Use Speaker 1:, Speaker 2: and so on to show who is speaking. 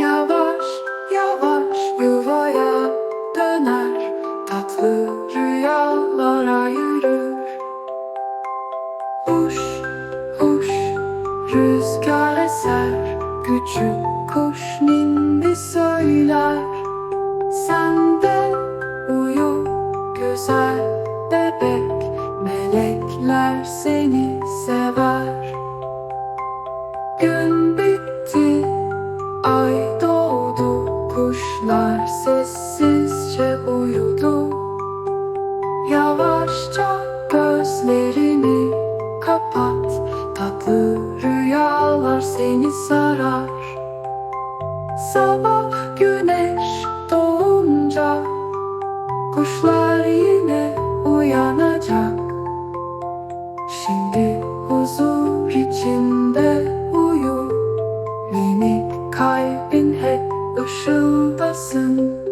Speaker 1: Yavaş yavaş yuvaya döner. Tatlı rüyalara yürür. Uş rüzgar eser. Küçük kuş nindi söyler. Sen de güzel bebek. Melekler seni sever. Gün bir Kuşlar sessizce uyudu. Yavaşça gözlerini kapat. Tatlı rüyalar seni sarar. Sabah güneş doğunca Kuşlar yine uyanacak. Şimdi huzur içinde uyu. Minik kalbin hep a show person.